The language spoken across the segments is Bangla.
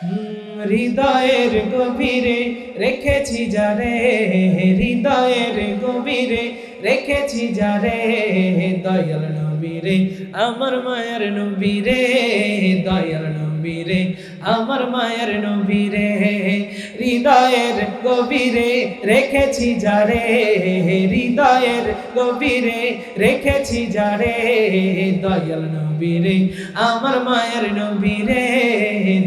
হৃদয়ের গভীরে রেখেছি যারে, হৃদয়ের গভীরে রেখেছি যারে, দয়াল নবীরে, আমার মায়ের নবীরে, দয়াল নবীরে, আমার মায়ের নবীরে, হৃদয়ের গভীরে রেখেছি যারে, হৃদয়ের গভীরে রেখেছি যারে, দয়াল নবীরে, আমার মায়ের নবীরে,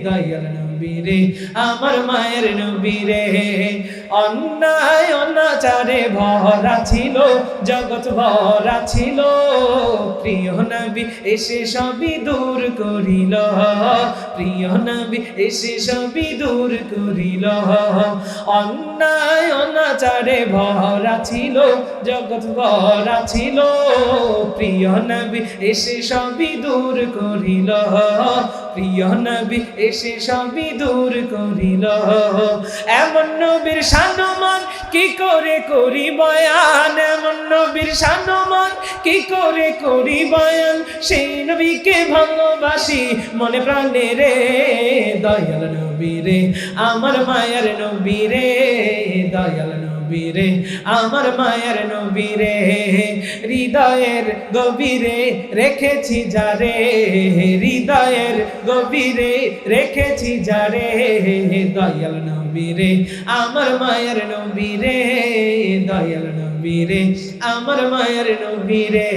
দয়াল নবীরে, আমার মায়ের নবীরে। অন্যায়, অনাচারে ভরা ছিল, জগৎ ভরা ছিল। প্রিয় নবী এসে সবই দূর করিল, প্রিয় নবী এসে সবই দূর করিল। অন্যায়, অনাচারে ভরা ছিল জগৎ ভরা ছিল, প্রিয় নবী এসে সবই দূর করিল। প্রিয় নবী এসে সবই দূর করিল। এমন নবীর সানমান কি করে করি বয়ান? এমন নবীর সানমান কি করে করি বয়ান? সেই নবীকে ভালোবাসি মনে প্রাণে রে, দয়াল নবী রে, আমার মায়ের নবী রে, দয়াল নবী রে আমার মায়ের নবীরে, হৃদয়ের গভীরে রেখেছি যারে, হৃদয়ের গভীরে রেখেছি যারে, দয়াল নবীরে, আমার মায়ের নবীরে, দয়াল নবী রে আমার মায়ের নবী রে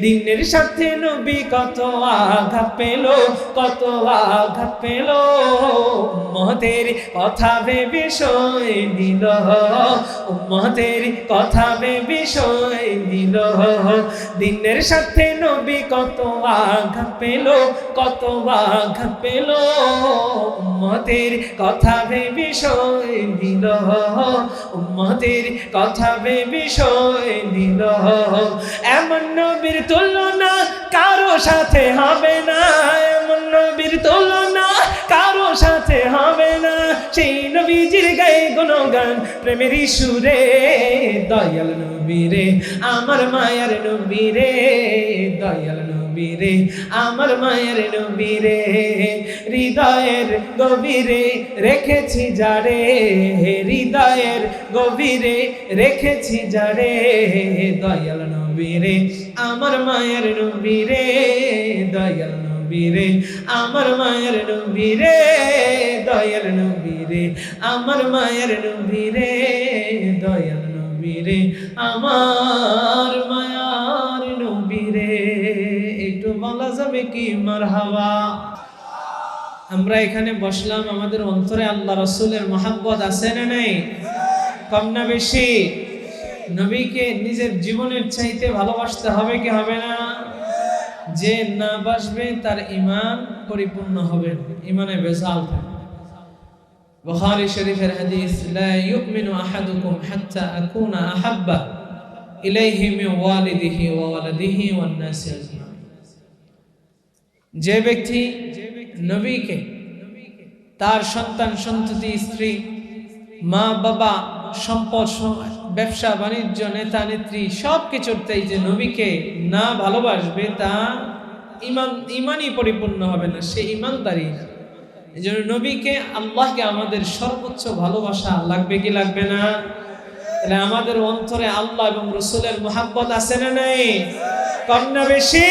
দিনের সাথে নবী কত আঘাত পেল, কত আঘাত পেল। মহতের কথা ভেবে সই নিল মহতের কথা ভেবে সই নিল। দিনের সাথে নবী কত আঘাত পেল, কত আঘাত পেল। মহতের কথা ভেবে সই নিল মহতের কথা ভেবে সই নিল। এমন নবীর তুলনা কারও সাথে হবে না। এমন নবীর তুলনা কারও সাথে হবে না। সেই নবীজির গায়ে গুণগান, প্রেমের সুরে, দয়াল নবীরে, আমার মায়ের নবীরে, দয়াল নবীরে আমার মায়ের নবীরে হৃদয়ের গভীরে রেখেছি যারে, হৃদয়ের গভীরে রেখেছি যারে, দয়াল নবীরে, আমার মায়ের নবীরে দয়াল নবীরে, আমার মায়ের নবীরে দয়াল নবীরে, আমার মায়ের নবীরে দয়াল নবীরে, আমার মায়ার যাবে কি মারহাবা? আমরা এখানে বসলাম, আমাদের অন্তরে আল্লাহ রসুলের মহাব্বত আছে না নাই? কম না বেশি? নবীকে নিজের জীবনের চাইতে ভালোবাসতে হবে কি হবে না? যে না বাসবে তার ইমান পরিপূর্ণ হবে ইমানে বেজাল বুখারী শরীফের হাদিস, লা ইউমিনু আহাদুকুম হাত্তা আকুনা আহাব্বা ইলাইহি মিন ওয়ালিদিহি ওয়া ওয়ালাদিহি ওয়ান নাসি আজমাইন যে ব্যক্তি নবীকে, তার সন্তান, সন্ততি, স্ত্রী, মা, বাবা, সম্পদ, ব্যবসা, বাণিজ্য, নেতা, নেত্রী সব কিছুরতেই যে নবীকে না ভালোবাসবে, তা ইমান, ইমানই পরিপূর্ণ হবে না, সে ইমানদারি এই জন্য নবীকে আল্লাহকে আমাদের সর্বোচ্চ ভালোবাসা লাগবে কি লাগবে না? তাহলে আমাদের অন্তরে আল্লাহ এবং রসুলের মোহাব্বত আছে না নাই? কম না বেশি?